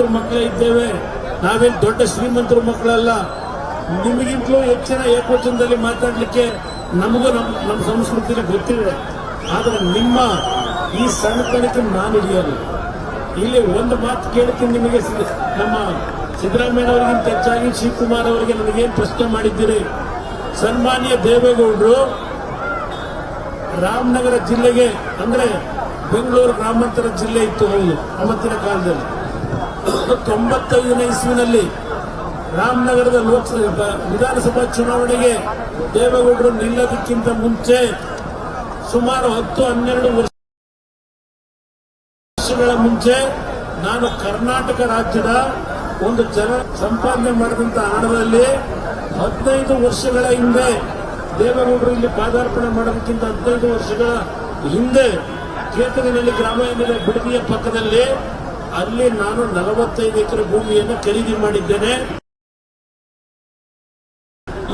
ಮಕ್ಕಳೇ ಇದ್ದೇವೆ. ನಾವೇನು ದೊಡ್ಡ ಶ್ರೀಮಂತರ ಮಕ್ಕಳಲ್ಲ. ನಿಮಗಿಂತಲೂ ಹೆಚ್ಚಿನ ಏಕವಚನದಲ್ಲಿ ಮಾತಾಡಲಿಕ್ಕೆ ನಮಗೂ ನಮ್ಮ ನಮ್ಮ ಸಂಸ್ಕೃತಿಗೆ ಗೊತ್ತಿದೆ. ಆದರೆ ನಿಮ್ಮ ಈ ಸಣ್ಣತನಕ್ಕೆ ನಾನು ಹಿಡಿಯೋದು ಇಲ್ಲಿ ಒಂದು ಮಾತು ಕೇಳ್ತೀನಿ ನಿಮಗೆ ನಮ್ಮ ಸಿದ್ದರಾಮಯ್ಯ ಅವರಿಗಿಂತ ಹೆಚ್ಚಾಗಿ ಶಿವಕುಮಾರ್ ಅವರಿಗೆ ನನಗೇನು ಪ್ರಶ್ನೆ ಮಾಡಿದ್ದೀರಿ? ಸನ್ಮಾನ್ಯ ದೇವೇಗೌಡರು ರಾಮನಗರ ಜಿಲ್ಲೆಗೆ ಅಂದ್ರೆ ಬೆಂಗಳೂರು ಗ್ರಾಮಾಂತರ ಜಿಲ್ಲೆ ಇತ್ತು ಹೌದು ಅವತ್ತಿನ ಕಾಲದಲ್ಲಿ. ತೊಂಬತ್ತೈದನೇ ಇಸ್ವಿನಲ್ಲಿ ರಾಮನಗರದ ಲೋಕಸಭಾ ವಿಧಾನಸಭಾ ಚುನಾವಣೆಗೆ ದೇವೇಗೌಡರು ನಿಲ್ಲೋದಕ್ಕಿಂತ ಮುಂಚೆ ಸುಮಾರು ಹತ್ತು, ಹನ್ನೆರಡು ವರ್ಷಗಳ ಮುಂಚೆ ನಾನು ಕರ್ನಾಟಕ ರಾಜ್ಯದ ಒಂದು ಜನ ಸಂಪಾದನೆ ಮಾಡಿದಂತ ಹಣದಲ್ಲಿ ಹದಿನೈದು ವರ್ಷಗಳ ಹಿಂದೆ ದೇವೇಗೌಡರು ಇಲ್ಲಿ ಪಾದಾರ್ಪಣೆ ಮಾಡೋದಕ್ಕಿಂತ ಹದಿನೈದು ವರ್ಷಗಳ ಹಿಂದೆ ಕೇತನಹಳ್ಳಿ ಗ್ರಾಮ ಏನಿದೆ ಬಿಡದಿಯ ಪಕ್ಕದಲ್ಲಿ ಅಲ್ಲಿ ನಾನು ನಲವತ್ತೈದು ಎಕರೆ ಭೂಮಿಯನ್ನು ಖರೀದಿ ಮಾಡಿದ್ದೇನೆ.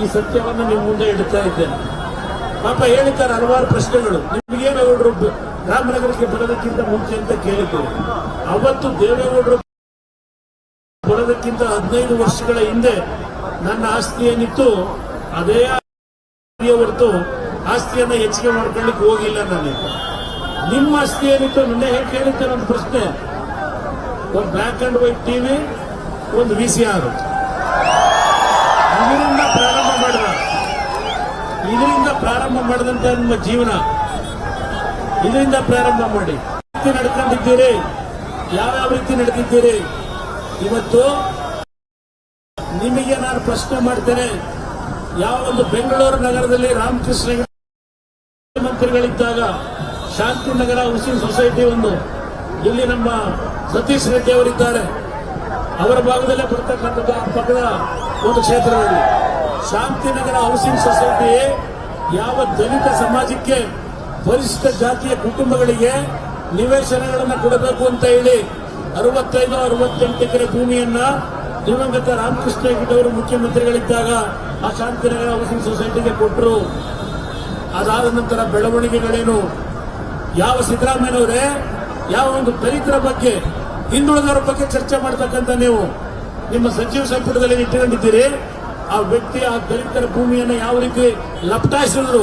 ಈ ಸತ್ಯವನ್ನು ನಿಮ್ಮ ಮುಂದೆ ಇಡ್ತಾ ಇದ್ದೇನೆ. ಪಾಪ ಹೇಳಿದ್ದಾರೆ ಹಲವಾರು ಪ್ರಶ್ನೆಗಳು. ನಿಮಗೇನಗೌಡರು ರಾಮನಗರಕ್ಕೆ ಬರೋದಕ್ಕಿಂತ ಮುಂಚೆ ಅಂತ ಕೇಳಿದ್ದೇವೆ ಅವತ್ತು ದೇವೇಗೌಡರು ಬರೋದಕ್ಕಿಂತ ಹದಿನೈದು ವರ್ಷಗಳ ಹಿಂದೆ ನನ್ನ ಆಸ್ತಿ ಏನಿತ್ತು ಅದೇ ಹೊರತು ಆಸ್ತಿಯನ್ನ ಹೆಚ್ಚಿಗೆ ಮಾಡ್ಕೊಳ್ಳಿಕ್ಕೆ ಹೋಗಿಲ್ಲ ನಾನು. ನಿಮ್ಮ ಆಸ್ತಿ ಏನಿತ್ತು, ನಿನ್ನೆ ಹೇಗೆ ಕೇಳುತ್ತೆ ನನ್ನ ಪ್ರಶ್ನೆ? ಒಂದು ಬ್ಲ್ಯಾಕ್ ಅಂಡ್ ವೈಟ್ ಟಿವಿ, ಒಂದು ವಿ ಸಿ ಆರ್. ಇದರಿಂದ ಪ್ರಾರಂಭ ಮಾಡಿದ. ಇದರಿಂದ ಪ್ರಾರಂಭ ಮಾಡಿದಂತ ನಿಮ್ಮ ಜೀವನ. ಇದರಿಂದ ಪ್ರಾರಂಭ ಮಾಡಿ. ನಡ್ಕೊಂಡಿದ್ದೀರಿ. ಯಾವ್ಯಾವ ರೀತಿ ನಡೆದಿದ್ದೀರಿ? ಇವತ್ತು ನಿಮಗೆ ನಾನು ಪ್ರಶ್ನೆ ಮಾಡ್ತೇನೆ. ಯಾವ ಒಂದು ಬೆಂಗಳೂರು ನಗರದಲ್ಲಿ ರಾಮಕೃಷ್ಣ ಮಂತ್ರಿಗಳಿದ್ದಾಗ ಶಾಂತಿನಗರ ಹುಸಿನ್ ಸೊಸೈಟಿ ಒಂದು ಇಲ್ಲಿ ನಮ್ಮ ಸತೀಶ್ ರೆಡ್ಡಿ ಅವರಿದ್ದಾರೆ. ಅವರ ಭಾಗದಲ್ಲೇ ಬರ್ತಕ್ಕಂಥದ್ದು ಆ ಪಕ್ಕದ ಒಂದು ಕ್ಷೇತ್ರದಲ್ಲಿ. ಶಾಂತಿನಗರ ಹೌಸಿಂಗ್ ಸೊಸೈಟಿ ಯಾವ ದಲಿತ ಸಮಾಜಕ್ಕೆ ಪರಿಶಿಷ್ಟ ಜಾತಿಯ ಕುಟುಂಬಗಳಿಗೆ ನಿವೇಶನಗಳನ್ನು ಕೊಡಬೇಕು ಅಂತ ಹೇಳಿ ಅರವತ್ತೈದು, ಅರವತ್ತೆಂಟು ಎಕರೆ ಭೂಮಿಯನ್ನ ದಿವಂಗತ ರಾಮಕೃಷ್ಣ ಹೆಗಡೆ ಮುಖ್ಯಮಂತ್ರಿಗಳಿದ್ದಾಗ ಆ ಶಾಂತಿನಗರ ಹೌಸಿಂಗ್ ಸೊಸೈಟಿಗೆ ಕೊಟ್ಟರು ಅದಾದ ನಂತರ ಬೆಳವಣಿಗೆಗಳೇನು? ಯಾವ ಸಿದ್ದರಾಮಯ್ಯನವರೇ ಯಾವ ಒಂದು ದಲಿತರ ಬಗ್ಗೆ, ಹಿಂದುಳಿದವರ ಬಗ್ಗೆ ಚರ್ಚೆ ಮಾಡ್ತಕ್ಕಂಥ ನೀವು ನಿಮ್ಮ ಸಚಿವ ಸಂಪುಟದಲ್ಲಿ ಇಟ್ಟುಕೊಂಡಿದ್ದೀರಿ. ಆ ವ್ಯಕ್ತಿ, ಆ ದಲಿತರ ಭೂಮಿಯನ್ನು ಯಾವ ರೀತಿ ಲಪ್ಟಾಯಿಸಿದ್ರು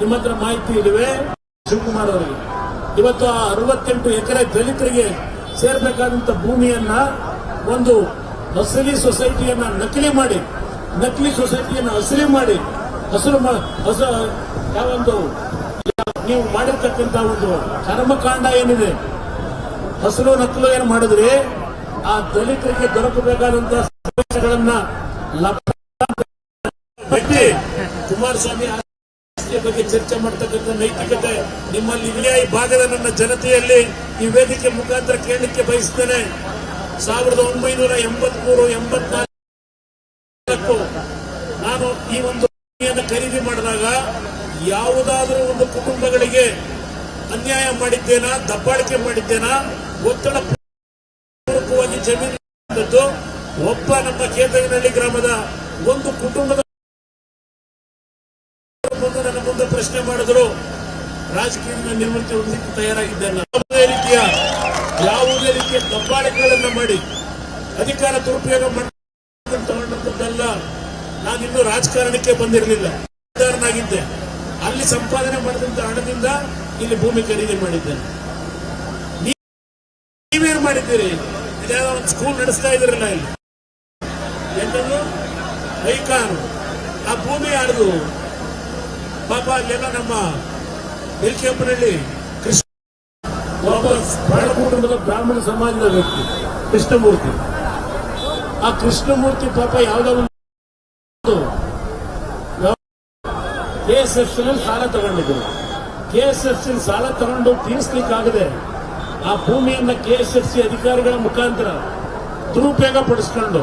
ನಿಮ್ಮ ಹತ್ರ ಮಾಹಿತಿ ಇಲ್ಲವೇ? ಶಿವಕುಮಾರ್ ಅವರಿಗೆ. ಇವತ್ತು ಆ ಅರವತ್ತೆಂಟು ಎಕರೆ ದಲಿತರಿಗೆ ಸೇರ್ಬೇಕಾದಂತ ಭೂಮಿಯನ್ನ ಒಂದು ಅಸಲಿ ಸೊಸೈಟಿಯನ್ನ ನಕಲಿ ಮಾಡಿ, ನಕಲಿ ಸೊಸೈಟಿಯನ್ನು ಅಸಲಿ ಮಾಡಿ, ಹಸಿರು ಯಾವೊಂದು ನೀವು ಮಾಡಿರ್ತಕ್ಕಂಥ ಒಂದು ಕರ್ಮಕಾಂಡ ಏನಿದೆ? ಹಸಿರು ನಕಲು ಏನು ಮಾಡಿದ್ರಿ? ಆ ದಲಿತರಿಗೆ ದೊರಕಬೇಕಾದಂತಹ ಸಂದೇಶಗಳನ್ನ ಲಭ್ಯ ಕುಮಾರಸ್ವಾಮಿ ಬಗ್ಗೆ ಚರ್ಚೆ ಮಾಡ್ತಕ್ಕಂಥ ನೈತಿಕತೆ ನಿಮ್ಮಲ್ಲಿ ಇದೆಯಾ? ಈ ಭಾಗದ ನನ್ನ ಜನತೆಯಲ್ಲಿ ಈ ವೇದಿಕೆ ಮುಖಾಂತರ ಕೇಳಲಿಕ್ಕೆ ಬಯಸ್ತೇನೆ. ಸಾವಿರದ ಒಂಬೈನೂರ ಎಂಬತ್ಮೂರು, ಎಂಬತ್ನಾಲ್ಕು. ನಾನು ಈ ಒಂದು ಖರೀದಿ ಮಾಡಿದಾಗ ಯಾವುದಾದರೂ ಒಂದು ಕುಟುಂಬಗಳಿಗೆ ಅನ್ಯಾಯ ಮಾಡಿದ್ದೇನಾ, ದಬ್ಬಾಳಿಕೆ ಮಾಡಿದ್ದೇನಾ, ಒತ್ತಡ ಜಮೀನು ಒಬ್ಬ ನಮ್ಮ ಕೇತಗಿನಹಳ್ಳಿ ಗ್ರಾಮದ ಒಂದು ಕುಟುಂಬದ ಬಂದು ನನ್ನ ಮುಂದೆ ಪ್ರಶ್ನೆ ಮಾಡಿದ್ರು, ರಾಜಕೀಯದಿಂದ ನಿವೃತ್ತಿ ತಯಾರಾಗಿದ್ದೇನೆ ಯಾವುದೇ ರೀತಿಯ ಯಾವುದೇ ರೀತಿಯ ದಬ್ಬಾಳಿಕೆಗಳನ್ನ ಮಾಡಿ ಅಧಿಕಾರ ದುರುಪಯೋಗ ಮಾಡಿ ತಗೊಂಡಂತದ್ದಲ್ಲ ನಾನಿನ್ನೂ ರಾಜಕಾರಣಕ್ಕೆ ಬಂದಿರಲಿಲ್ಲ. ಉದಾಹರಣಾಗಿದ್ದೆ ಅಲ್ಲಿ ಸಂಪಾದನೆ ಮಾಡಿದಂತ ಹಣದಿಂದ ಇಲ್ಲಿ ಭೂಮಿ ಖರೀದಿ ಮಾಡಿದ್ದೇನೆ. ನೀವೇನ್ ಮಾಡಿದ್ದೀರಿ? ಒಂದು ಸ್ಕೂಲ್ ನಡೆಸ್ತಾ ಇದ್ರಲ್ಲ ಇಲ್ಲಿ? ಎಂತದ್ದು ಐಕಾನ್ ಆ ಭೂಮಿ ಯಾರ್ದು? ಪಾಪ ಅಲ್ಲೆಲ್ಲ ನಮ್ಮ ಬಿಲ್ಕೆಂಪನಹಳ್ಳಿ ಕೃಷ್ಣ ಒಬ್ಬ ಕುಟುಂಬದ ಬ್ರಾಹ್ಮಣ ಸಮಾಜದ ವ್ಯಕ್ತಿ, ಕೃಷ್ಣಮೂರ್ತಿ. ಆ ಕೃಷ್ಣಮೂರ್ತಿ ಪಾಪ ಯಾವ್ದೋ ಒಂದು ಕೆ ಎಸ್ ಎಫ್ ಸಾಲ ತಗೊಂಡಿದ್ರು ಕೆ ಎಸ್ ಎಫ್ ಸಾಲ ತಗೊಂಡು ತೀರಿಸ್ಲಿಕ್ಕಾಗದೆ. ಆ ಭೂಮಿಯನ್ನ ಕೆ ಎಸ್ ಎಫ್ ಸಿ ಅಧಿಕಾರಿಗಳ ಮುಖಾಂತರ ದುರುಪಯೋಗ ಪಡಿಸ್ಕೊಂಡು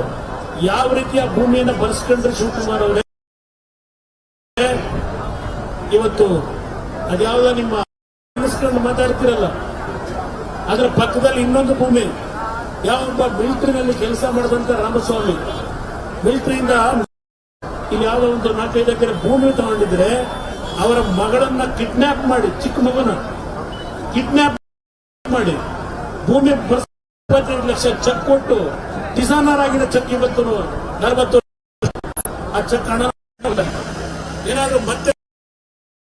ಯಾವ ರೀತಿ ಆ ಭೂಮಿಯನ್ನ ಬಳಸ್ಕೊಂಡ್ರೆ ಶಿವಕುಮಾರ್ ಅವರೇ? ಇವತ್ತು ಅದ್ಯಾವುದೋ ನಿಮ್ಮ ಅನ್ನಿಸ್ಕೊಂಡು ಮಾತಾಡ್ತಿರಲ್ಲ. ಅದರ ಪಕ್ಕದಲ್ಲಿ ಇನ್ನೊಂದು ಭೂಮಿ. ಯಾವೊಬ್ಬ ಮಿಲಿಟರಿನಲ್ಲಿ ಕೆಲಸ ಮಾಡಿದಂತ ರಾಮಸ್ವಾಮಿ. ಮಿಲಿಟರಿಯಿಂದ ಇಲ್ಲಿ ಯಾವುದೋ ಒಂದು ನಾಲ್ಕೈದು ಎಕರೆ ಭೂಮಿ ತಗೊಂಡಿದ್ರೆ ಅವರ ಮಗಳನ್ನ ಕಿಡ್ನಾಪ್ ಮಾಡಿ, ಚಿಕ್ಕ ಮಗುನ ಕಿಡ್ನಾಪ್ ಮಾಡಿ ಭೂಮಿ ಲಕ್ಷ ಚೆಕ್ ಕೊಟ್ಟು ಡಿಸೈನರ್ ಆಗಿರೋ ಚೆಕ್ ಇವತ್ತು ನಲವತ್ತು ಆ ಚೆಕ್ ಹಣ ಏನಾದ್ರು ಮತ್ತೆ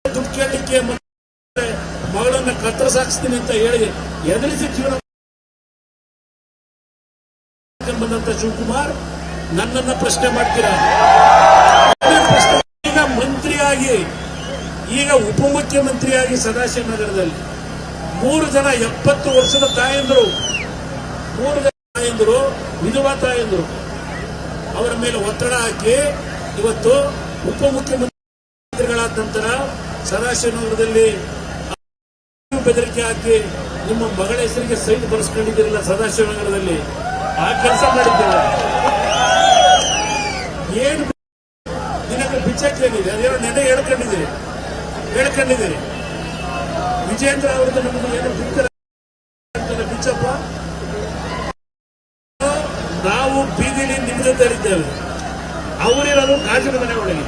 ದುಡ್ಡು ಕೇಳಲಿಕ್ಕೆ ಮತ್ತೆ ಮಗಳನ್ನ ಕತ್ತರಿಸಾಕ್ಸ್ತೀನಿ ಅಂತ ಹೇಳಿ ಎದುರಿಸಿ ಜೀವನ ಬಂದಂತ ಶಿವಕುಮಾರ್ ನನ್ನನ್ನ ಪ್ರಶ್ನೆ ಮಾಡ್ತೀರಾ? ಈಗ ಮಂತ್ರಿಯಾಗಿ, ಈಗ ಉಪಮುಖ್ಯಮಂತ್ರಿಯಾಗಿ ಸದಾಶಿವನಗರದಲ್ಲಿ. ಮೂರು ಜನ ಎಪ್ಪತ್ತು ವರ್ಷದ ತಾಯಂದರು. ಮೂರು ಜನ ತಾಯಂದರು, ವಿಧವಾ ತಾಯಂದರು. ಅವರ ಮೇಲೆ ಒತ್ತಡ ಹಾಕಿ ಇವತ್ತು ಉಪಮುಖ್ಯಮಂತ್ರಿಗಳಾದ ನಂತರ ಸದಾಶಿವನಗರದಲ್ಲಿ ಬೆದರಿಕೆ ಹಾಕಿ ನಿಮ್ಮ ಮಗಳ ಹೆಸರಿಗೆ ಸೈಟ್ ಬರೆಸ್ಕೊಂಡಿದ್ದೀರಲ್ಲ ಸದಾಶಿವನಗರದಲ್ಲಿ. ಆ ಕೆಲಸ ಮಾಡಿದ್ದೇವೆ. ಏನು ನಿನಗೆ ಬಿಚ್ಚಕ್ಕೇನಿದೆ ಅದೇನೋ ನೆನೆ ಹೇಳ್ಕೊಂಡಿದ್ದೀರಿ. ಹೇಳ್ಕೊಂಡಿದ್ದೀರಿ. ವಿಜೇಂದ್ರ ಅವ್ರದ್ದು ನಮಗೆ ಏನು ಅಂತಾರೆ ಬಿಚ್ಚಪ್ಪ ನಾವು ಬೀದಿಲಿ ನಿಮ್ಮ ಜೊತೆಲಿದ್ದೇವೆ ಅವರಿರೋದು ಕಾಜಿನ ಮನೆ ಒಳಗೆ.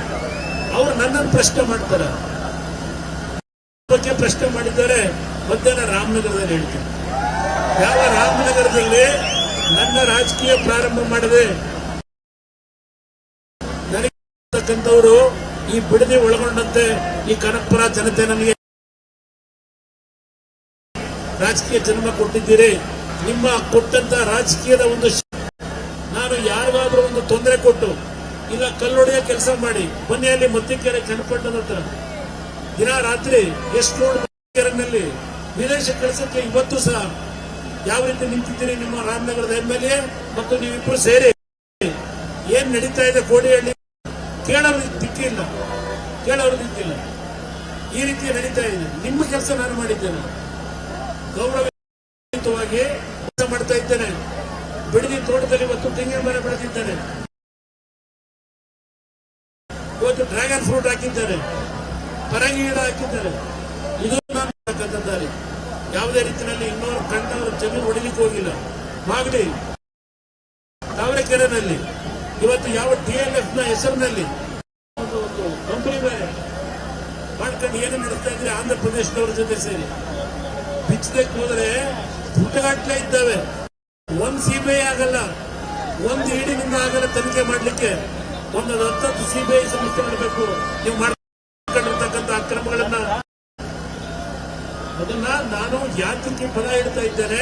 ಅವ್ರು ನನ್ನನ್ನು ಪ್ರಶ್ನೆ ಮಾಡ್ತಾರೆ. ಬಗ್ಗೆ ಪ್ರಶ್ನೆ ಮಾಡಿದ್ದಾರೆ. ಮಧ್ಯಾಹ್ನ ರಾಮನಗರದಲ್ಲಿ ಹೇಳ್ತೀನಿ. ಯಾವ ರಾಮನಗರದಲ್ಲಿ ನನ್ನ ರಾಜಕೀಯ ಪ್ರಾರಂಭ ಮಾಡಿದೆ? ನನಗೆ ಈ ಬಿಡದಿ ಒಳಗೊಂಡಂತೆ ಈ ಕನಕಪುರ ಜನತೆ ನನಗೆ ರಾಜಕೀಯ ಜನ್ಮ ಕೊಟ್ಟಿದ್ದೀರಿ. ನಿಮ್ಮ ಕೊಟ್ಟಂತ ರಾಜಕೀಯದ ಒಂದು ನಾನು ಯಾರಿಗಾದ್ರೂ ಒಂದು ತೊಂದರೆ ಕೊಟ್ಟು ಇಲ್ಲ ಕಲ್ಲೊಡೆಯ ಕೆಲಸ ಮಾಡಿ ಮನೆಯಲ್ಲಿ ಮತ್ತಿಕೆರೆ ಚನ್ನಪಟ್ಟಣದ ಹತ್ರ. ದಿನ ರಾತ್ರಿ ಎಷ್ಟು ಲೋಡ್ ಕೆರೆನಲ್ಲಿ ವಿದೇಶ ಕೆಲಸಕ್ಕೆ ಇವತ್ತು ಸಹ ಯಾವ ರೀತಿ ನಿಂತಿದ್ದೀರಿ ನಿಮ್ಮ ರಾಮನಗರದ ಎಂ ಎಲ್ ಎ ಮತ್ತು ನೀವಿಬ್ಬರು ಸೇರಿ? ಏನ್ ನಡೀತಾ ಇದೆ ಕೋಡಿಹಳ್ಳಿ? ಕೇಳೋರು ದಿಕ್ಕಿಲ್ಲ ಕೇಳೋರು ದಿಕ್ಕಿಲ್ಲ ಈ ರೀತಿ ನಡೀತಾ ಇದೆ. ನಿಮ್ಮ ಕೆಲಸ ನಾನು ಮಾಡಿದ್ದೇನೆ. ಗೌರವಯುತವಾಗಿ ಕೆಲಸ ಮಾಡ್ತಾ ಇದ್ದೇನೆ. ಬಿಡದಿ ತೋಟದಲ್ಲಿ ಇವತ್ತು ತೆಂಗಿನ ಮರ ಬೆಳೆದಿದ್ದೇನೆ. ಇವತ್ತು ಡ್ರ್ಯಾಗನ್ ಫ್ರೂಟ್ ಹಾಕಿದ್ದಾರೆ. ಪರಂಗಿ ಗಿಡ ಹಾಕಿದ್ದಾರೆ. ಇದು ನಾನು ಹಾಕಂತಿದ್ದಾರೆ ಯಾವುದೇ ರೀತಿಯಲ್ಲಿ ಇನ್ನೂರು ಕಣ್ಣನ್ನು ಚೆನ್ನಿ ಹೊಡಿಲಿಕ್ಕೆ ಹೋಗಿಲ್ಲ. ಮಾಗಡಿ, ತಾವರೆಕೆರೆನಲ್ಲಿ ಇವತ್ತು ಯಾವ ಡಿ ಎಲ್ ಎಫ್ನ ಹೆಸರಿನಲ್ಲಿ ಕಂಪನಿ ಮಾಡ್ಕೊಂಡು ಏನು ನಡೆಸ್ತಾ ಇದ್ರೆ ಆಂಧ್ರ ಪ್ರದೇಶದವ್ರ ಜೊತೆ ಸೇರಿ. ಬಿಚ್ಚದಕ್ಕೆ ಹೋದ್ರೆ ಪುಟ್ಟಗಟ್ಟಲೆ ಇದ್ದಾವೆ. ಒಂದ್ ಸಿಬಿಐ ಆಗಲ್ಲ, ಒಂದ್ ಇಡಿನಿಂದ ಆಗಲ್ಲ ತನಿಖೆ ಮಾಡ್ಲಿಕ್ಕೆ. ಒಂದು ಹತ್ತತ್ತು ಸಿಬಿಐ ಸಂಸ್ಥೆ ಮಾಡಬೇಕು. ನೀವು ಮಾಡ್ಕೊಂಡಿರ್ತಕ್ಕಂಥ ಅಕ್ರಮಗಳನ್ನ. ಅದನ್ನ ನಾನು ಯಾತಕ್ಕೆ ಪದ ಇಡ್ತಾ ಇದ್ದೇನೆ?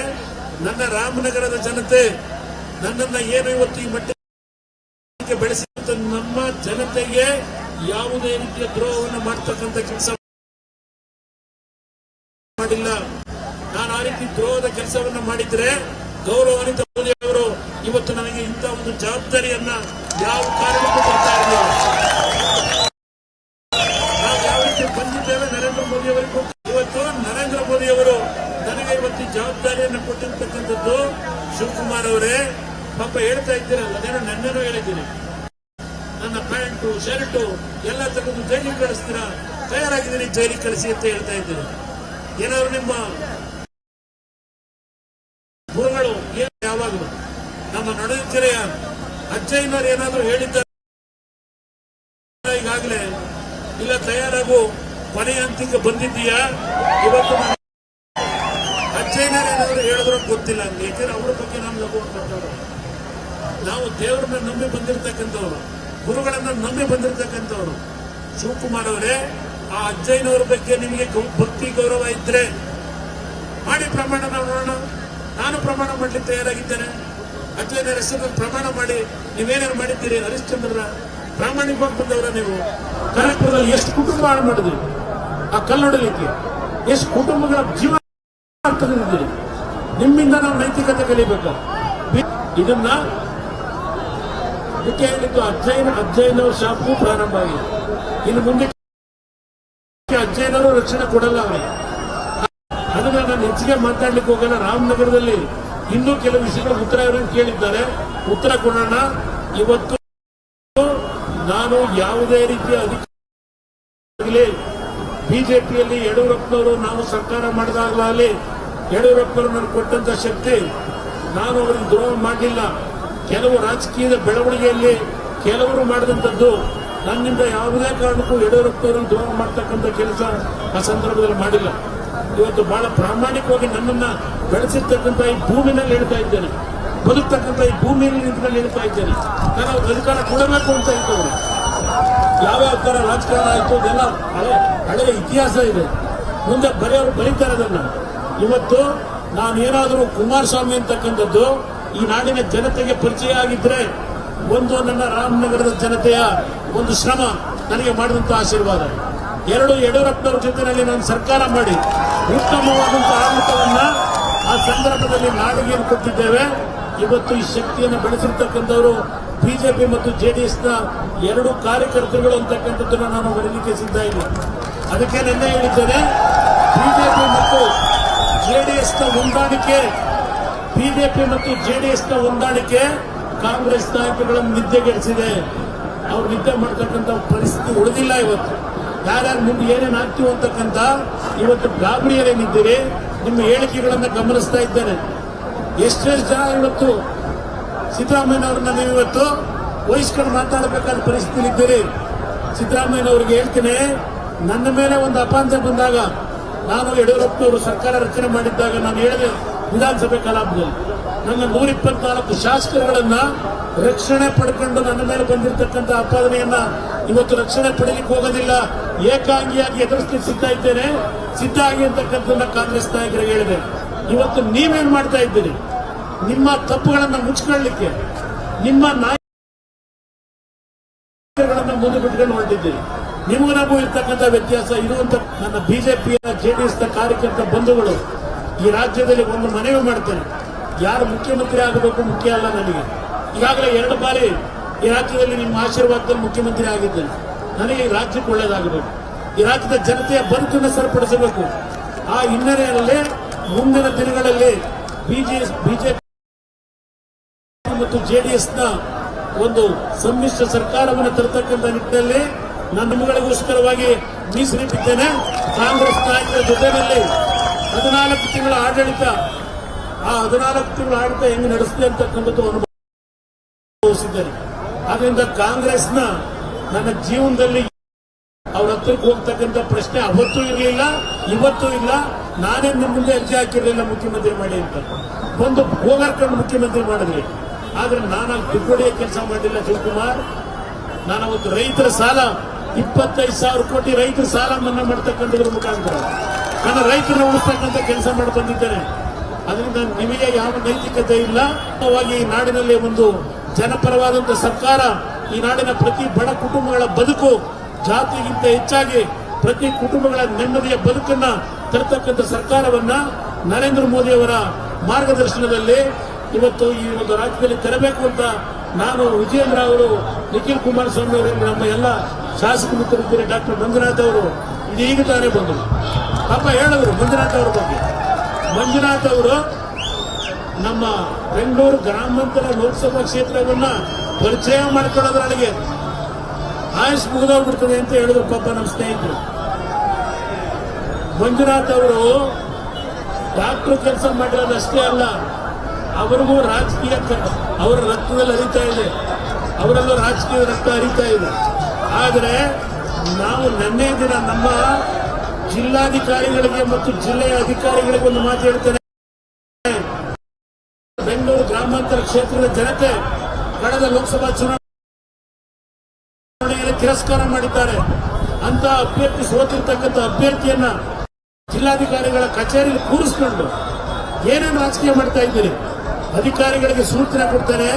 ನನ್ನ ರಾಮನಗರದ ಜನತೆ ನನ್ನನ್ನ ಏನು ಇವತ್ತು ಈ ಮಟ್ಟಕ್ಕೆ ಬೆಳೆಸಿದಂತ ನಮ್ಮ ಜನತೆಗೆ ಯಾವುದೇ ರೀತಿಯ ದ್ರೋಹವನ್ನು ಮಾಡ್ತಕ್ಕಂಥ ಕೆಲಸ ಮಾಡಿಲ್ಲ. ನಾನು ಆ ರೀತಿ ದ್ರೋಹದ ಕೆಲಸವನ್ನ ಮಾಡಿದ್ರೆ ಗೌರವಾನ್ವಿತ ಮೋದಿ ಅವರು ಇವತ್ತು ನನಗೆ ಇಂಥ ಒಂದು ಜವಾಬ್ದಾರಿಯನ್ನ ಯಾವ ಕಾರಣಕ್ಕೂ ಕೊಡ್ತಾ ಇರಲಿಲ್ಲ. ನಾವು ಯಾವ ರೀತಿ ಬಂದಿದ್ದೇವೆ, ನರೇಂದ್ರ ಮೋದಿ ಅವರಿಗೂ ಇವತ್ತು ನರೇಂದ್ರ ಮೋದಿ ಅವರು ನನಗೆ ಇವತ್ತು ಜವಾಬ್ದಾರಿಯನ್ನು ಕೊಟ್ಟಿರ್ತಕ್ಕಂಥದ್ದು ಶಿವಕುಮಾರ್ ಅವರೇ. ಪಾಪ ಹೇಳ್ತಾ ಇದ್ದೀರಲ್ಲ ಅದೇನೋ ನನ್ನೇನೋ ಹೇಳಿದ್ದೀನಿ. ನನ್ನ ಪ್ಯಾಂಟು, ಶರ್ಟು, ಎಲ್ಲ ತಗೊಂಡು ಜೈಲಿಗೆ ಕಳಿಸ್ತೀರಾ? ತಯಾರಾಗಿದ್ದೀನಿ, ಜೈಲಿಗೆ ಕಳಿಸಿ ಅಂತ ಹೇಳ್ತಾ ಇದ್ದೀನಿ. ಏನಾದ್ರು ನಿಮ್ಮ ಗುರುಗಳು ಏನು ಯಾವಾಗಲೂ? ನಮ್ಮ ನಡೆಯುತ್ತಿರೆಯ ಅಜ್ಜಯ್ಯನವ್ರು ಏನಾದ್ರು ಹೇಳಿದ್ದಾರೆ? ಈಗಾಗಲೇ ಇಲ್ಲ, ತಯಾರಾಗು ಕೊನೆಯ ಹಂತಕ್ಕೆ ಬಂದಿದ್ದೀಯಾ? ಇವತ್ತು ಅಜ್ಜಯ್ಯನವರು ಏನಾದ್ರು ಹೇಳಿದ್ರು ಗೊತ್ತಿಲ್ಲ. ಯಾಕಂದ್ರೆ ಅವ್ರ ಬಗ್ಗೆ ನಾನು ಲಘು ಕೊಟ್ಟವರು ನಾವು ದೇವರನ್ನ ನಂಬಿ ಬಂದಿರತಕ್ಕಂಥವ್ರು, ಗುರುಗಳನ್ನ ನಂಬಿ ಬಂದಿರತಕ್ಕಂಥವ್ರು. ಶಿವಕುಮಾರ್ ಅವರೇ, ಆ ಅಜ್ಜಯ್ಯನವ್ರ ಬಗ್ಗೆ ನಿಮಗೆ ಭಕ್ತಿ, ಗೌರವ ಇದ್ರೆ ಮಾಡಿ ಪ್ರಮಾಣ ನೋಡೋಣ ನಾನು ಪ್ರಮಾಣ ಮಾಡ್ಲಿಕ್ಕೆ ತಯಾರಾಗಿದ್ದೇನೆ. ಅಜ್ಜಯ್ಯನ ಹೆಸರಲ್ಲಿ ಪ್ರಮಾಣ ಮಾಡಿ ನೀವೇನಾರು ಮಾಡಿದ್ದೀರಿ ಹರಿಶ್ಚಂದ್ರ ಪ್ರಾಮಾಣಿಕವಾಗಿ ಬಂದವರ ನೀವು. ಕನಕಪುರದಲ್ಲಿ ಎಷ್ಟು ಕುಟುಂಬ ಹಾಳು ಮಾಡಿದ್ರಿ? ಆ ಕಲ್ಲೊಡಲಿಕ್ಕೆ ಎಷ್ಟು ಕುಟುಂಬಗಳ ಜೀವನ ನಿಮ್ಮಿಂದ ನಾವು ನೈತಿಕತೆ ಕಲಿಬೇಕು. ಇದನ್ನ ಇದಕ್ಕೆ ಹೇಳಿದ್ದು ಅಜ್ಜಯ್ಯನವ್ರ ಶಾಪು ಪ್ರಾರಂಭ ಆಗಿದೆ. ಇನ್ನು ಮುಂದೆ ಅಜ್ಜಯ್ಯನವರು ರಕ್ಷಣೆ ಕೊಡಲ್ಲ ಅವರಿಗೆ ಅದನ್ನ ನಾನು ಹೆಚ್ಚಿಗೆ ಮಾತಾಡ್ಲಿಕ್ಕೆ ಹೋಗಲ್ಲ. ರಾಮನಗರದಲ್ಲಿ ಇನ್ನೂ ಕೆಲವು ವಿಷಯಗಳ ಉತ್ತರ ಇವರನ್ನು ಕೇಳಿದ್ದಾರೆ. ಉತ್ತರ ಕೊಡೋಣ. ಇವತ್ತು ನಾನು ಯಾವುದೇ ರೀತಿಯ ಅಧಿಕಾರಿ ಬಿಜೆಪಿಯಲ್ಲಿ ಯಡಿಯೂರಪ್ಪನವರು ನಾವು ಸರ್ಕಾರ ಮಾಡಿದಾಗಲಾಗಲಿ, ಯಡಿಯೂರಪ್ಪನವರು ನನಗೆ ಕೊಟ್ಟಂತ ಶಕ್ತಿ ನಾನು ಅವರಿಗೆ ದ್ರೋಹ ಮಾಡಲಿಲ್ಲ ಕೆಲವು ರಾಜಕೀಯದ ಬೆಳವಣಿಗೆಯಲ್ಲಿ ಕೆಲವರು ಮಾಡಿದಂಥದ್ದು ನನ್ನಿಂದ ಯಾವುದೇ ಕಾರಣಕ್ಕೂ ಯಡಿಯೂರಪ್ಪನವರಿಗೆ ದೂರ ಮಾಡ್ತಕ್ಕಂಥ ಕೆಲಸ ಆ ಸಂದರ್ಭದಲ್ಲಿ ಮಾಡಿಲ್ಲ. ಇವತ್ತು ಬಹಳ ಪ್ರಾಮಾಣಿಕವಾಗಿ ನನ್ನನ್ನ ಬೆಳೆಸಿರ್ತಕ್ಕಂಥ ಈ ಭೂಮಿನಲ್ಲಿ ಹೇಳ್ತಾ ಇದ್ದೇನೆ. ಬದುಕ್ತಕ್ಕಂಥ ಈ ಭೂಮಿಯಲ್ಲಿ ನಿಂತ್ಕೊಂಡು ಹೇಳ್ತಾ ಇದ್ದೇನೆ. ನಾನು ಅಧಿಕಾರ ಕೊಡಬೇಕು ಅಂತ ಹೇಳ್ತವ್ರೆ ಯಾವ್ಯಾವ ಥರ ರಾಜಕಾರಣ ಆಯಿತು ಅದೆಲ್ಲ ಹಳೆ, ಹಳೆಯ ಇತಿಹಾಸ ಇದೆ. ಮುಂದೆ ಬರೆಯವರು ಬರೀತಾರೆ ಅದನ್ನು. ಇವತ್ತು ನಾನೇನಾದರೂ ಕುಮಾರಸ್ವಾಮಿ ಅಂತಕ್ಕಂಥದ್ದು ಈ ನಾಡಿನ ಜನತೆಗೆ ಪರಿಚಯ ಆಗಿದ್ರೆ ಒಂದು ನನ್ನ ರಾಮನಗರದ ಜನತೆಯ ಒಂದು ಶ್ರಮ ನನಗೆ ಮಾಡಿದಂತ ಆಶೀರ್ವಾದ. ಎರಡು ಯಡಿಯೂರಪ್ಪನವ್ರ ಜೊತೆಯಲ್ಲಿ ನಾನು ಸರ್ಕಾರ ಮಾಡಿ ಉತ್ತಮವಾದಂತಹ ಆಡಳಿತವನ್ನ ಆ ಸಂದರ್ಭದಲ್ಲಿ ನಾಡಿಗೆ ಕೊಟ್ಟಿದ್ದೇವೆ. ಇವತ್ತು ಈ ಶಕ್ತಿಯನ್ನು ಬೆಳೆಸಿರ್ತಕ್ಕಂಥವರು ಬಿಜೆಪಿ ಮತ್ತು ಜೆ ಡಿ ಎಸ್ನ ಎರಡು ಕಾರ್ಯಕರ್ತರುಗಳು ಅಂತಕ್ಕಂಥದ್ದನ್ನು ನಾನು ಬರೀಲಿಕ್ಕೆ ಸಿದ್ಧ ಇಲ್ಲ ಅದಕ್ಕೆ ನಿನ್ನೆ ಹೇಳಿದ್ದೇನೆ, ಬಿಜೆಪಿ ಮತ್ತು ಜೆ ಡಿ ಎಸ್ನ ಹೊಂದಾಣಿಕೆ ಬಿಜೆಪಿ ಮತ್ತು ಜೆಡಿಎಸ್ನ ಹೊಂದಾಣಿಕೆ ಕಾಂಗ್ರೆಸ್ ನಾಯಕಗಳನ್ನು ನಿದ್ದೆಗೆಡಿಸಿದೆ ಅವ್ರು ನಿದ್ದೆ ಮಾಡ್ತಕ್ಕಂಥ ಪರಿಸ್ಥಿತಿ ಉಳಿದಿಲ್ಲ ಇವತ್ತು. ಯಾರ್ಯಾರು ನಿಮ್ಗೆ ಏನೇನು ಆಗ್ತೀವಿ ಅಂತಕ್ಕಂಥ ಇವತ್ತು ಗಾಬರಿಯಲ್ಲೇನಿದ್ದೀರಿ ನಿಮ್ಮ ಹೇಳಿಕೆಗಳನ್ನ ಗಮನಿಸ್ತಾ ಇದ್ದೇನೆ. ಎಷ್ಟೆಷ್ಟು ಜನ ಇವತ್ತು ಸಿದ್ದರಾಮಯ್ಯನವ್ರನ್ನ ನೀವು ಇವತ್ತು ವಹಿಸ್ಕೊಂಡು ಮಾತಾಡಬೇಕಾದ ಪರಿಸ್ಥಿತಿ ಇದ್ದೀರಿ. ಸಿದ್ದರಾಮಯ್ಯನವ್ರಿಗೆ ಹೇಳ್ತೀನಿ, ನನ್ನ ಮೇಲೆ ಒಂದು ಅಪಾಂತ ಬಂದಾಗ ನಾನು ಯಡಿಯೂರಪ್ಪನವರು ಸರ್ಕಾರ ರಚನೆ ಮಾಡಿದ್ದಾಗ ನಾನು ಹೇಳಿದೆ ವಿಧಾನಸಭೆ ಕಲಾಪದಲ್ಲಿ. ನನ್ನ ನೂರ ಇಪ್ಪತ್ನಾಲ್ಕು ಶಾಸಕರುಗಳನ್ನ ರಕ್ಷಣೆ ಪಡ್ಕೊಂಡು ನನ್ನ ಮೇಲೆ ಬಂದಿರತಕ್ಕಂಥ ಆಪಾದನೆಯನ್ನ ಇವತ್ತು ರಕ್ಷಣೆ ಪಡೀಲಿಕ್ಕೆ ಹೋಗೋದಿಲ್ಲ. ಏಕಾಂಗಿಯಾಗಿ ಎದುರಿಸಲಿಕ್ಕೆ ಸಿದ್ಧ ಇದ್ದೇನೆ. ಸಿದ್ಧ ಆಗಿ ಅಂತಕ್ಕಂಥದ್ದನ್ನ ಕಾಂಗ್ರೆಸ್ ನಾಯಕರು ಹೇಳಿದೆ. ಇವತ್ತು ನೀವೇನ್ ಮಾಡ್ತಾ ಇದ್ದೀರಿ? ನಿಮ್ಮ ತಪ್ಪುಗಳನ್ನ ಮುಚ್ಕೊಳ್ಳಿಕ್ಕೆ, ನಿಮ್ಮ ನಾಯಕರುಗಳನ್ನ ಮುಂದೆ ಬಿಟ್ಕೊಂಡು ಹೊರಟಿದ್ದೀರಿ. ನಿಮಗೂ ನಮಗೂ ಇರ್ತಕ್ಕಂಥ ವ್ಯತ್ಯಾಸ ಇರುವಂತ ನನ್ನ ಬಿಜೆಪಿಯ ಜೆಡಿಎಸ್ನ ಕಾರ್ಯಕರ್ತ ಬಂಧುಗಳು ಈ ರಾಜ್ಯದಲ್ಲಿ ಒಂದು ಮನವಿ ಮಾಡ್ತೇನೆ. ಯಾರು ಮುಖ್ಯಮಂತ್ರಿ ಆಗಬೇಕು ಮುಖ್ಯ ಅಲ್ಲ ನನಗೆ. ಈಗಾಗಲೇ ಎರಡು ಬಾರಿ ಈ ರಾಜ್ಯದಲ್ಲಿ ನಿಮ್ಮ ಆಶೀರ್ವಾದದಲ್ಲಿ ಮುಖ್ಯಮಂತ್ರಿ ಆಗಿದ್ದೇನೆ. ನನಗೆ ಈ ರಾಜ್ಯಕ್ಕೆ ಒಳ್ಳೇದಾಗಬೇಕು. ಈ ರಾಜ್ಯದ ಜನತೆಯ ಬದುಕನ್ನು ಸರಿಪಡಿಸಬೇಕು. ಆ ಹಿನ್ನೆಲೆಯಲ್ಲಿ ಮುಂದಿನ ದಿನಗಳಲ್ಲಿ ಬಿಜೆಎಸ್ ಬಿಜೆಪಿ ಮತ್ತು ಜೆಡಿಎಸ್ನ ಒಂದು ಸಮ್ಮಿಶ್ರ ಸರ್ಕಾರವನ್ನು ತರತಕ್ಕಂಥ ನಿಟ್ಟಿನಲ್ಲಿ ನಾನು ನಿಮ್ಮಗಳಿಗೋಸ್ಕರವಾಗಿ ಮೀಸಲಿಟ್ಟಿದ್ದೇನೆ. ಕಾಂಗ್ರೆಸ್ ನಾಯಕರ ಜೊತೆಯಲ್ಲಿ ಹದಿನಾಲ್ಕು ತಿಂಗಳ ಆಡಳಿತ, ಆ ಹದಿನಾಲ್ಕು ತಿಂಗಳ ಆಡಳಿತ ಹೆಂಗ್ ನಡೆಸಿದೆ ಅಂತಕ್ಕಂಥದ್ದು ಅನುಭವಿಸಿದ್ದಾರೆ ಆದ್ರಿಂದ ಕಾಂಗ್ರೆಸ್ನ ನನ್ನ ಜೀವನದಲ್ಲಿ ಅವ್ರ ಹತ್ರಕ್ಕೆ ಹೋಗ್ತಕ್ಕಂಥ ಪ್ರಶ್ನೆ ಅವತ್ತೂ ಇರಲಿಲ್ಲ, ಇವತ್ತೂ ಇಲ್ಲ. ನಾನೇ ನಿಮ್ಮ ಮುಂದೆ ಅರ್ಜಿ ಹಾಕಿರಲಿಲ್ಲ ಮುಖ್ಯಮಂತ್ರಿ ಮಾಡಿ ಅಂತ. ಬಂದು ಹೋಗಾರ್ಕೊಂಡು ಮುಖ್ಯಮಂತ್ರಿ ಮಾಡಿದ್ರಿ. ಆದ್ರೆ ನಾನು ದುಡ್ಡು ಕೆಲಸ ಮಾಡಿಲ್ಲ ಶಿವಕುಮಾರ್. ನಾನು ಅವತ್ತು ರೈತರ ಸಾಲ, ಇಪ್ಪತ್ತೈದು ಸಾವಿರ ಕೋಟಿ ರೈತರ ಸಾಲ ಮನ್ನಾ ಮಾಡ್ತಕ್ಕಂಥದ್ರ ಮುಖಾಂತರ ನಾನು ರೈತರನ್ನ ಉಳಿಸ್ತಕ್ಕಂಥ ಕೆಲಸ ಮಾಡ್ತಿದ್ದಾರೆ ಅದರಿಂದ ನಿಮಗೆ ಯಾವ ನೈತಿಕತೆ ಇಲ್ಲ. ಈ ನಾಡಿನಲ್ಲಿ ಒಂದು ಜನಪರವಾದಂತಹ ಸರ್ಕಾರ, ಈ ನಾಡಿನ ಪ್ರತಿ ಬಡ ಕುಟುಂಬಗಳ ಬದುಕು, ಜಾತಿಗಿಂತ ಹೆಚ್ಚಾಗಿ ಪ್ರತಿ ಕುಟುಂಬಗಳ ನೆಮ್ಮದಿಯ ಬದುಕನ್ನ ತರತಕ್ಕಂಥ ಸರ್ಕಾರವನ್ನ ನರೇಂದ್ರ ಮೋದಿ ಅವರ ಮಾರ್ಗದರ್ಶನದಲ್ಲಿ ಇವತ್ತು ಈ ಒಂದು ರಾಜ್ಯದಲ್ಲಿ ತರಬೇಕು ಅಂತ ನಾನು ವಿಜಯೇಂದ್ರ ಅವರು, ನಿಖಿಲ್ ಕುಮಾರಸ್ವಾಮಿ ಅವರು ನಮ್ಮ ಎಲ್ಲ ಶಾಸಕ ಮುಖ್ಯಮಂತ್ರಿ ಡಾಕ್ಟರ್ ಮಂಜುನಾಥ್ ಅವರು. ಇದೀಗ ತಾನೇ ಬಂದರು. ಪಾಪ ಹೇಳಿದ್ರು ಮಂಜುನಾಥ್ ಅವ್ರ ಬಗ್ಗೆ. ಮಂಜುನಾಥ್ ಅವರು ನಮ್ಮ ಬೆಂಗಳೂರು ಗ್ರಾಮಾಂತರ ಲೋಕಸಭಾ ಕ್ಷೇತ್ರವನ್ನ ಪರಿಚಯ ಮಾಡ್ಕೊಳ್ಳೋದ್ರೊಳಗೆ ಆಯುಷ್ ಮುಗಿದೋಗ್ಬಿಡ್ತದೆ ಅಂತ ಹೇಳಿದ್ರು ಪಾಪ ನಮ್ಮ ಸ್ನೇಹಿತರು. ಮಂಜುನಾಥ್ ಅವರು ಡಾಕ್ಟರ್ ಕೆಲಸ ಮಾಡಿರೋದಷ್ಟೇ ಅಲ್ಲ, ಅವರಿಗೂ ರಾಜಕೀಯ ಅವರ ರಕ್ತದಲ್ಲಿ ಹರಿತಾ ಇದೆ. ಅವರಲ್ಲೂ ರಾಜಕೀಯ ರಕ್ತ ಹರಿತಾ ಇದೆ. ಆದರೆ ನಾವು ನಿನ್ನೆ ದಿನ ನಮ್ಮ ಜಿಲ್ಲಾಧಿಕಾರಿಗಳಿಗೆ ಮತ್ತು ಜಿಲ್ಲೆಯ ಅಧಿಕಾರಿಗಳಿಗೆ ಒಂದು ಮಾತು ಹೇಳ್ತೇನೆ. ಬೆಂಗಳೂರು ಗ್ರಾಮಾಂತರ ಕ್ಷೇತ್ರದ ಜನತೆ ಕಳೆದ ಲೋಕಸಭಾ ಚುನಾವಣೆಯಲ್ಲಿ ತಿರಸ್ಕಾರ ಮಾಡಿದ್ದಾರೆ. ಅಂತ ಅಭ್ಯರ್ಥಿ ಸೋತಿರ್ತಕ್ಕಂಥ ಅಭ್ಯರ್ಥಿಯನ್ನ ಜಿಲ್ಲಾಧಿಕಾರಿಗಳ ಕಚೇರಿಯಲ್ಲಿ ಕೂರಿಸ್ಕೊಂಡು ಏನೇನು ರಾಜಕೀಯ ಮಾಡ್ತಾ ಇದ್ದೀರಿ? ಅಧಿಕಾರಿಗಳಿಗೆ ಸೂಚನೆ ಕೊಡ್ತಾರೆ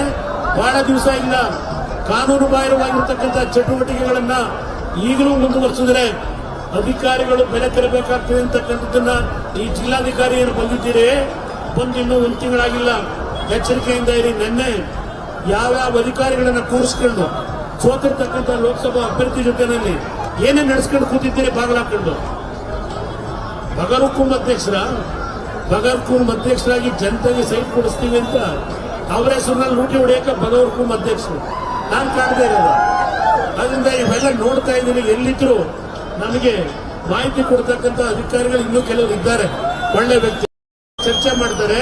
ಬಹಳ ದಿವಸ ಇಲ್ಲ. ಕಾನೂನು ಬಾಹಿರವಾಗಿರ್ತಕ್ಕಂಥ ಚಟುವಟಿಕೆಗಳನ್ನ ಈಗಲೂ ಮುಂದುವರಿಸಿದ್ರೆ ಅಧಿಕಾರಿಗಳು ಬೆಲೆ ತೆರಬೇಕಾಗ್ತದೆ ಅಂತಕ್ಕಂಥದ್ದನ್ನ ಈ ಜಿಲ್ಲಾಧಿಕಾರಿ ಏನು ಬಂದಿದ್ದೀರಿ. ಬಂದು ಇನ್ನೂ ಒಂದು ತಿಂಗಳಾಗಿಲ್ಲ. ಎಚ್ಚರಿಕೆಯಿಂದ ಇರಿ. ನಿನ್ನೆ ಯಾವ್ಯಾವ ಅಧಿಕಾರಿಗಳನ್ನ ಕೂರಿಸ್ಕೊಂಡು ಸೋತಿರ್ತಕ್ಕಂಥ ಲೋಕಸಭಾ ಅಭ್ಯರ್ಥಿ ಜೊತೆನಲ್ಲಿ ಏನೇ ನಡೆಸ್ಕೊಂಡು ಕೂತಿದ್ದೀರಿ ಬಾಗಿಲಾಕೊಂಡು ಬಗರ್ಹುಕುಂ ಅಧ್ಯಕ್ಷರ? ಬಗರ್ಹುಕುಂ ಅಧ್ಯಕ್ಷರಾಗಿ ಜನತೆಗೆ ಸೈಟ್ ಕೊಡಿಸ್ತೀವಿ ಅಂತ ಅವರ ಹೆಸರಿನಲ್ಲಿ ಲೂಟಿ ಬಗರ್ ಬಗರ್ಹುಕುಂ ಅಧ್ಯಕ್ಷರು. ನಾನು ಕಾಣದೇ ಇರೋದು. ಅದರಿಂದ ಇವೆಲ್ಲ ನೋಡ್ತಾ ಇದ್ದೀನಿ ಎಲ್ಲಿದ್ರು ನಮಗೆ ಮಾಹಿತಿ ಕೊಡ್ತಕ್ಕಂಥ ಅಧಿಕಾರಿಗಳು ಇನ್ನೂ ಕೆಲವರು ಇದ್ದಾರೆ. ಒಳ್ಳೆ ವ್ಯಕ್ತಿ. ಚರ್ಚೆ ಮಾಡ್ತಾರೆ.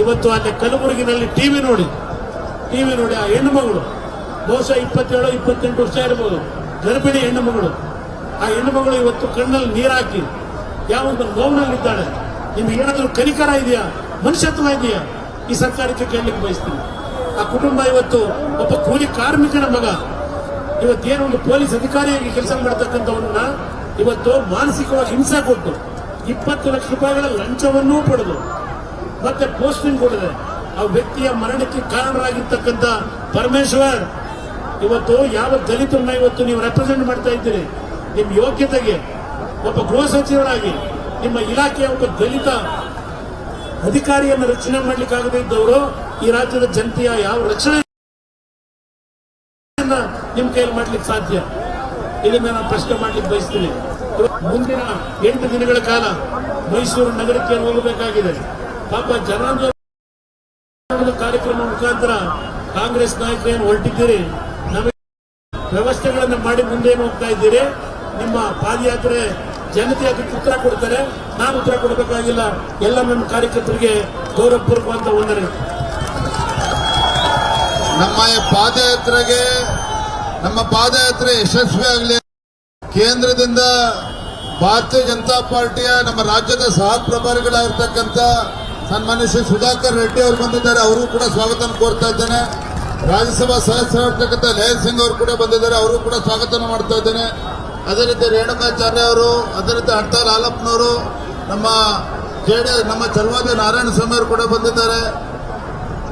ಇವತ್ತು ಅಲ್ಲಿ ಕಲಬುರಗಿನಲ್ಲಿ ಟಿವಿ ನೋಡಿ. ಟಿವಿ ನೋಡಿ ಆ ಹೆಣ್ಣು ಮಗಳು. ಬಹುಶಃ ಇಪ್ಪತ್ತೇಳು ಇಪ್ಪತ್ತೆಂಟು ವರ್ಷ ಇರಬಹುದು ಗರ್ಭಿಣಿ ಹೆಣ್ಣು ಮಗಳು. ಆ ಹೆಣ್ಣು ಮಗಳು ಇವತ್ತು ಕಣ್ಣಲ್ಲಿ ನೀರಾಕಿ ಯಾವೊಂದು ನೋವಿನಲ್ಲಿದ್ದಾಳೆ ನಿಮ್ಗೆ ಏನಾದರೂ ಕನಿಕರ ಇದೆಯಾ? ಮನುಷ್ಯತ್ವ ಇದೆಯಾ? ಈ ಸರ್ಕಾರಕ್ಕೆ ಕೇಳಲಿಕ್ಕೆ ಬಯಸ್ತೀನಿ. ಆ ಕುಟುಂಬ ಇವತ್ತು ಒಬ್ಬ ಕೂಲಿ ಕಾರ್ಮಿಕನ ಮಗ. ಇವತ್ತೇನು ಒಂದು ಪೊಲೀಸ್ ಅಧಿಕಾರಿಯಾಗಿ ಕೆಲಸ ಮಾಡ್ತಕ್ಕಂಥವನ್ನ ಇವತ್ತು ಮಾನಸಿಕವಾಗಿ ಹಿಂಸೆ ಕೊಟ್ಟು ಇಪ್ಪತ್ತು ಲಕ್ಷ ರೂಪಾಯಿಗಳ ಲಂಚವನ್ನೂ ಪಡೆದು ಮತ್ತೆ ಪೋಸ್ಟಿಂಗ್ ಕೊಡದೆ ಆ ವ್ಯಕ್ತಿಯ ಮರಣಕ್ಕೆ ಕಾರಣರಾಗಿರ್ತಕ್ಕಂಥ ಪರಮೇಶ್ವರ್, ಇವತ್ತು ಯಾವ ದಲಿತರನ್ನ ಇವತ್ತು ನೀವು ರೆಪ್ರೆಸೆಂಟ್ ಮಾಡ್ತಾ ಇದ್ದೀರಿ? ನಿಮ್ಮ ಯೋಗ್ಯತೆಗೆ ಒಬ್ಬ ಗೃಹ ಸಚಿವರಾಗಿ ನಿಮ್ಮ ಇಲಾಖೆಯ ಒಬ್ಬ ದಲಿತ ಅಧಿಕಾರಿಯನ್ನು ರಕ್ಷಣೆ ಮಾಡಲಿಕ್ಕಾಗದೇ ಇದ್ದವರು ಈ ರಾಜ್ಯದ ಜನತೆಯ ಯಾವ ರಕ್ಷಣೆ ನಿಮ್ ಕೈಯಲ್ಲಿ ಮಾಡ್ಲಿಕ್ಕೆ ಸಾಧ್ಯ? ಇದನ್ನ ನಾನು ಪ್ರಶ್ನೆ ಮಾಡ್ಲಿಕ್ಕೆ ಬಯಸ್ತೀನಿ. ಮುಂದಿನ ಎಂಟು ದಿನಗಳ ಕಾಲ ಮೈಸೂರು ನಗರಕ್ಕೆ ಹೋಗಬೇಕಾಗಿದೆ. ಪಾಪ ಜನಾಂದೋಲನದ ಕಾರ್ಯಕ್ರಮ ಮುಖಾಂತರ ಕಾಂಗ್ರೆಸ್ ನಾಯಕರೇನು ಹೊರಟಿದ್ದೀರಿ? ನಮಗೆ ವ್ಯವಸ್ಥೆಗಳನ್ನ ಮಾಡಿ ಮುಂದೇನು ಹೋಗ್ತಾ ಇದ್ದೀರಿ? ನಿಮ್ಮ ಪಾದಯಾತ್ರೆ ಜನತೆ ಅದಕ್ಕೆ ಉತ್ತರ ಕೊಡ್ತಾರೆ. ನಾನು ಉತ್ತರ ಕೊಡಬೇಕಾಗಿಲ್ಲ. ಎಲ್ಲ ನಮ್ಮ ಕಾರ್ಯಕರ್ತರಿಗೆ ಅಂತ ವಂದನೆ. ನಮ್ಮ ಪಾದಯಾತ್ರೆಗೆ ನಮ್ಮ ಪಾದಯಾತ್ರೆ ಯಶಸ್ವಿಯಾಗಲಿ ಕೇಂದ್ರದಿಂದ ಭಾರತೀಯ ಜನತಾ ಪಾರ್ಟಿಯ ನಮ್ಮ ರಾಜ್ಯದ ಸಹ ಪ್ರಭಾರಿಗಳಾಗಿರ್ತಕ್ಕಂಥ ಸನ್ಮಾನ್ಯ ಶ್ರೀ ಸುಧಾಕರ್ ರೆಡ್ಡಿ ಅವರು ಬಂದಿದ್ದಾರೆ. ಅವರು ಕೂಡ ಸ್ವಾಗತ ಕೋರ್ತಾ ಇದ್ದೇನೆ. ರಾಜ್ಯಸಭಾ ಸದಸ್ಯರಾಗಿರ್ತಕ್ಕಂಥ ಲಯನ್ ಸಿಂಗ್ ಅವರು ಕೂಡ ಬಂದಿದ್ದಾರೆ. ಅವರು ಕೂಡ ಸ್ವಾಗತ ಮಾಡ್ತಾ ಇದ್ದೇನೆ. ಅದೇ ರೀತಿ ರೇಣುಕಾಚಾರ್ಯ ಅವರು, ಅದೇ ರೀತಿ ಹಡ್ತಾಲ್ ಹಾಲಪ್ಪನವರು ನಮ್ಮ ಜೆಡಿ ನಮ್ಮ ಚಲುವಾದ ನಾರಾಯಣ ಸ್ವಾಮಿ ಅವರು ಕೂಡ ಬಂದಿದ್ದಾರೆ.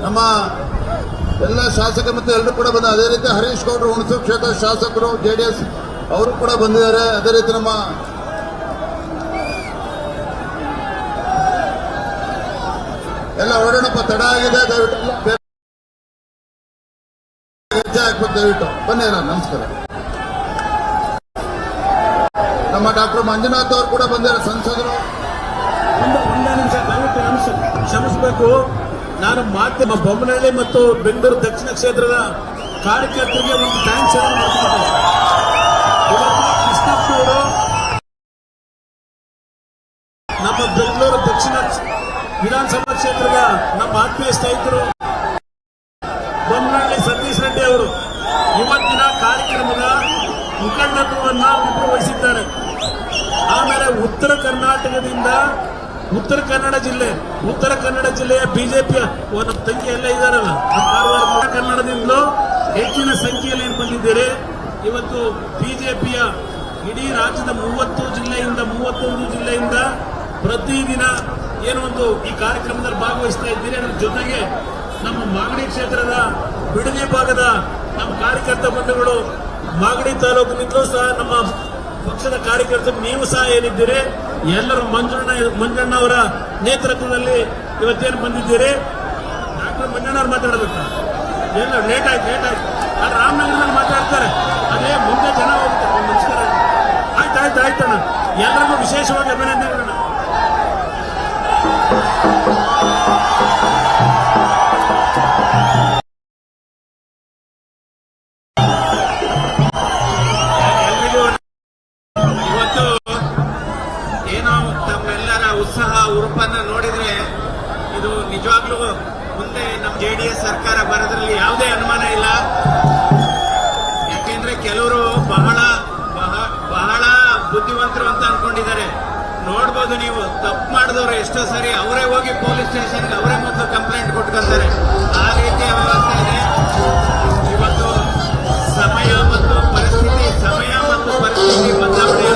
ನಮ್ಮ ಎಲ್ಲ ಶಾಸಕ ಮತ್ತು ಎಲ್ಲರೂ ಕೂಡ ಬಂದ ಅದೇ ರೀತಿ ಹರೀಶ್ ಗೌಡರು, ಹುಣಸೂರು ಕ್ಷೇತ್ರ ಶಾಸಕರು, ಜೆಡಿಎಸ್ ಅವರು ಕೂಡ ಬಂದಿದ್ದಾರೆ. ಅದೇ ರೀತಿ ನಮ್ಮ ಎಲ್ಲ ಹೊರಡೋಣಪ್ಪ ತಡ ಆಗಿದೆ, ದಯವಿಟ್ಟು ಹೆಜ್ಜೆ ದಯವಿಟ್ಟು. ಬನ್ನಿ ಅಣ್ಣ ನಮಸ್ಕಾರ. ನಮ್ಮ ಡಾಕ್ಟರ್ ಮಂಜುನಾಥ್ ಅವರು ಕೂಡ ಬಂದಿದ್ದಾರೆ, ಸಂಸದರು. ಕ್ಷಮಿಸಬೇಕು. ನಾನು ಮಾಧ್ಯಮ ಬೊಮ್ಮನಹಳ್ಳಿ ಮತ್ತು ಬೆಂಗಳೂರು ದಕ್ಷಿಣ ಕ್ಷೇತ್ರದ ಕಾರ್ಯಕರ್ತರಿಗೆ ಒಂದು ಥ್ಯಾಂಕ್ಸ್ ಅನ್ನು ನಮ್ಮ ಬೆಂಗಳೂರು ದಕ್ಷಿಣ ವಿಧಾನಸಭಾ ಕ್ಷೇತ್ರದ ನಮ್ಮ ಆತ್ಮೀಯ ಸ್ನೇಹಿತರು ಬೊಮ್ಮನಹಳ್ಳಿ ಸತೀಶ್ ರೆಡ್ಡಿ ಅವರು ಇವತ್ತಿನ ಕಾರ್ಯಕ್ರಮದ ಮುಖಂಡತ್ವವನ್ನು ಇಬ್ಬರು ವಹಿಸಿದ್ದಾರೆ ಆಮೇಲೆ ಉತ್ತರ ಕರ್ನಾಟಕದಿಂದ ಉತ್ತರ ಕನ್ನಡ ಜಿಲ್ಲೆ, ಉತ್ತರ ಕನ್ನಡ ಜಿಲ್ಲೆಯ ಬಿಜೆಪಿಯ ನಮ್ಮ ತಂಗಿ ಎಲ್ಲ ಇದ್ದಾರಲ್ಲ ಕಾರವಾರ ಕನ್ನಡದಿಂದಲೂ ಹೆಚ್ಚಿನ ಸಂಖ್ಯೆಯಲ್ಲಿ ಏನು ಬಂದಿದ್ದೀರಿ. ಇವತ್ತು ಬಿಜೆಪಿಯ ಇಡೀ ರಾಜ್ಯದ ಮೂವತ್ತು ಜಿಲ್ಲೆಯಿಂದ, ಮೂವತ್ತೊಂದು ಜಿಲ್ಲೆಯಿಂದ ಪ್ರತಿದಿನ ಏನೊಂದು ಈ ಕಾರ್ಯಕ್ರಮದಲ್ಲಿ ಭಾಗವಹಿಸ್ತಾ ಇದ್ದೀರಿ. ಅದರ ಜೊತೆಗೆ ನಮ್ಮ ಮಾಗಡಿ ಕ್ಷೇತ್ರದ ಬಿಡದಿ ಭಾಗದ ನಮ್ಮ ಕಾರ್ಯಕರ್ತ ಬಂಧುಗಳು ಮಾಗಡಿ ತಾಲೂಕಿನಿಂದಲೂ ಸಹ ನಮ್ಮ ಪಕ್ಷದ ಕಾರ್ಯಕರ್ತರು, ನೀವು ಸಹ ಏನಿದ್ದೀರಿ? ಎಲ್ಲರೂ ಮಂಜುಣ್ಣ ಮಂಜಣ್ಣ ಅವರ ನೇತೃತ್ವದಲ್ಲಿ ಇವತ್ತೇನು ಬಂದಿದ್ದೀರಿ? ಡಾಕ್ಟರ್ ಮಂಜಣ್ಣ ಅವ್ರು ಮಾತಾಡಬೇಕು? ಎಲ್ಲ ಲೇಟ್ ಆಯ್ತು ಲೇಟ್ ಆಯ್ತು. ಆ ರಾಮನಗರದಲ್ಲಿ ಮಾತಾಡ್ತಾರೆ. ಅದೇ ಮುಂದೆ ಜನ ಹೋಗ್ತಾರೆ, ನಮಸ್ಕಾರ. ಆಯ್ತು ಆಯ್ತು, ಆಯ್ತಣ್ಣ. ಎಲ್ಲರಿಗೂ ವಿಶೇಷವಾಗಿ ಅಭಿನಂದನೆಗಳಣ್ಣ ನೀವು ತಪ್ಪು ಮಾಡಿದವರು ಎಷ್ಟೋ ಸರಿ ಅವರೇ ಹೋಗಿ ಪೊಲೀಸ್ ಸ್ಟೇಷನ್ಗೆ ಅವರೇ ಮೊದಲು ಕಂಪ್ಲೇಂಟ್ ಕೊಟ್ಕೊತಾರೆ. ಆ ರೀತಿಯ ವ್ಯವಸ್ಥೆ ಇದೆ. ಇವತ್ತು ಸಮಯ ಮತ್ತು ಪರಿಸ್ಥಿತಿ, ಸಮಯ ಮತ್ತು ಪರಿಸ್ಥಿತಿ ಬದಲಾವಣೆ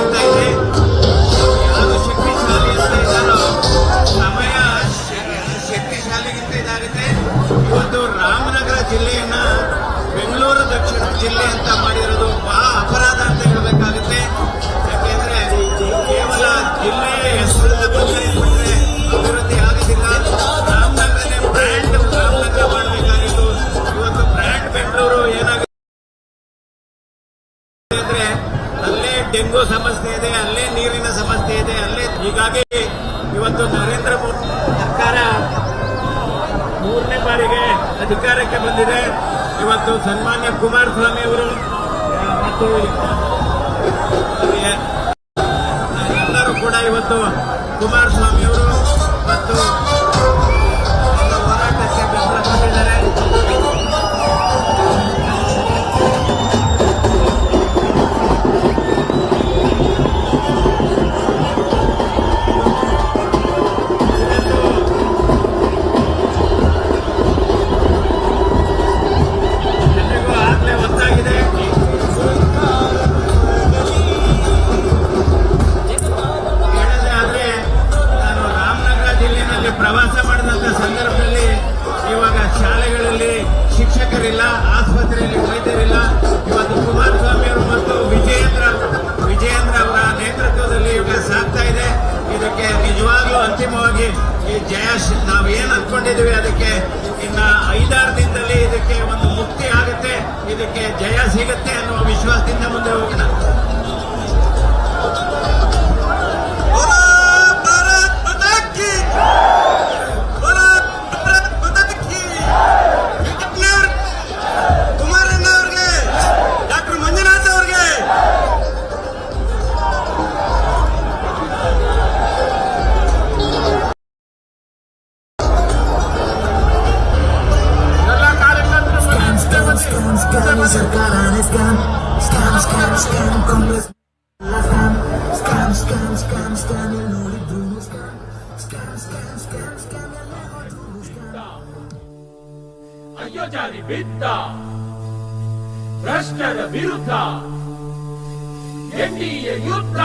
ಕುಮಾರಸ್ವಾಮಿ ಅವರು ಮತ್ತು ಅಂತಿಮವಾಗಿ ಈ ಜಯ ನಾವೇನು ನಾವು ಏನ್ ಅನ್ಕೊಂಡಿದೀವಿ ಅದಕ್ಕೆ ಇನ್ನ ಐದಾರು ದಿನದಲ್ಲಿ ಇದಕ್ಕೆ ಒಂದು ಮುಕ್ತಿ ಆಗುತ್ತೆ, ಇದಕ್ಕೆ ಜಯ ಸಿಗುತ್ತೆ ಅನ್ನುವ ವಿಶ್ವಾಸದಿಂದ ಮುಂದೆ ಹೋಗೋಣ. ಅಯ್ಯೋ ಜಾರಿ ಬಿದ್ದ ಭ್ರಷ್ಟರ ವಿರುದ್ಧ ಎನ್ಡಿಎ ಯುದ್ಧ.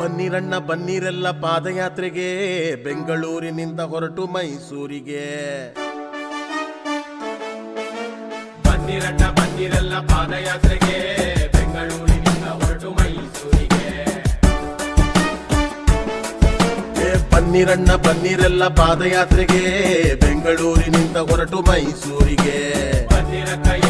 ಬನ್ನಿರಣ್ಣ ಬನ್ನಿರೆಲ್ಲ ಪಾದಯಾತ್ರೆಗೆ ಬೆಂಗಳೂರಿನಿಂದ ಹೊರಟು ಮೈಸೂರಿಗೆ. ಬನ್ನಿರಣ್ಣ ಬಂದಿರಲ್ಲ ಪಾದಯಾತ್ರೆಗೆ. ಬೆಂಗಳೂರಿನಿಂದ ಹೊರಟು ಮೈಸೂರಿಗೆ. ಬನ್ನಿರಣ್ಣ ಬನ್ನಿರೆಲ್ಲ ಪಾದಯಾತ್ರೆಗೆ. ಬೆಂಗಳೂರಿನಿಂದ ಹೊರಟು ಮೈಸೂರಿಗೆ. ಎನ್ಡಿಎ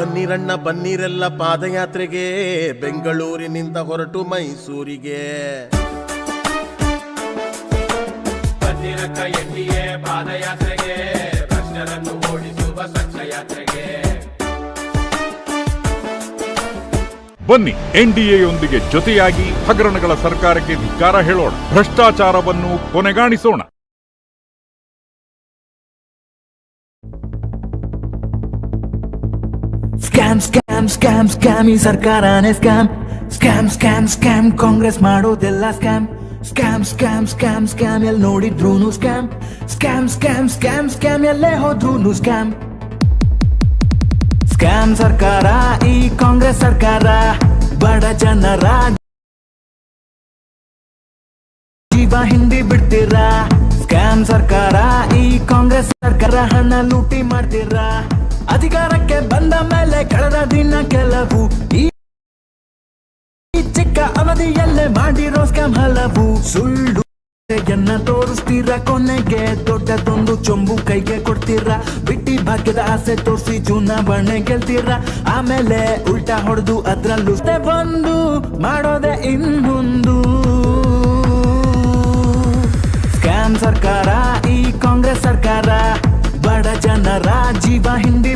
ಬನ್ನಿರಣ್ಣ ಬನ್ನಿರೆಲ್ಲ ಪಾದಯಾತ್ರೆಗೆ ಬೆಂಗಳೂರಿನಿಂದ ಹೊರಟು ಮೈಸೂರಿಗೆ. ಬನ್ನಿ ಎನ್ಡಿಎ ಪಾದಯಾತ್ರೆಗೆ ಭ್ರಷ್ಟರನ್ನು ಓಡಿಸುವ ಬನ್ನಿ ಎನ್ಡಿಎಯೊಂದಿಗೆ ಜೊತೆಯಾಗಿ ಹಗರಣಗಳ ಸರ್ಕಾರಕ್ಕೆ ಧಿಕ್ಕಾರ ಹೇಳೋಣ. ಭ್ರಷ್ಟಾಚಾರವನ್ನು ಕೊನೆಗಾಣಿಸೋಣ. ಸ್ಕ್ಯಾಮ್ ಸ್ಕ್ಯಾಮ್ ಸ್ಕ್ಯಾಮ್ ಸ್ಕ್ಯಾಮ್ ಈ ಸರ್ಕಾರನೇ scam scam scam scam Congress ಮಾಡೋದೆಲ್ಲ scam scam scam scam scam ಎಲ್ಲಿ ನೋಡಿದ್ರೂನು scam scam scam scam scam ಎಲ್ಲೇ ಹೋದ್ರೂನು ಸ್ಕ್ಯಾಮ್ ಸ್ಕ್ಯಾಮ್ ಸರ್ಕಾರ, ಈ ಕಾಂಗ್ರೆಸ್ ಸರ್ಕಾರ, ಬಡ ಜನರ ಜೀವ ಹಿಂದಿ ಬಿಡ್ತೀರಾ? ಸ್ಕ್ಯಾಮ್ ಸರ್ಕಾರ, ಈ ಕಾಂಗ್ರೆಸ್ ಸರ್ಕಾರ, ಹಣ ಲೂಟಿ ಮಾಡ್ತೀರಾ? ಅಧಿಕಾರಕ್ಕೆ ಬಂದ ಮೇಲೆ ಕಳೆದ ದಿನ ಕೆಲವು ಈ ಚಿಕ್ಕ ಅವಧಿಯಲ್ಲೇ ಮಾಡಿರೋ ಸ್ಕ್ಯಾಮ್ ಹಲವು. ಸುಳ್ಳು ಎನ್ನ ತೋರಿಸ್ತೀರಾ ಕೊನೆಗೆ? ದೊಡ್ಡದೊಂದು ಚೊಂಬು ಕೈಗೆ ಕೊಡ್ತೀರ? ಬಿಟ್ಟಿ ಭಾಗ್ಯದ ಆಸೆ ತೋರಿಸಿ ಚುನಾವಣೆ ಗೆಲ್ತೀರಾ? ಆಮೇಲೆ ಉಲ್ಟಾ ಹೊಡೆದು ಅದ್ರಲ್ಲೂ ಬಂದು ಮಾಡೋದೆ ಇನ್ನೊಂದು. ಸ್ಕ್ಯಾಮ್ ಸರ್ಕಾರ, ಈ ಕಾಂಗ್ರೆಸ್ ಬಡ ಜನರ ಹಿಂದಿ ಹಿಂಡಿ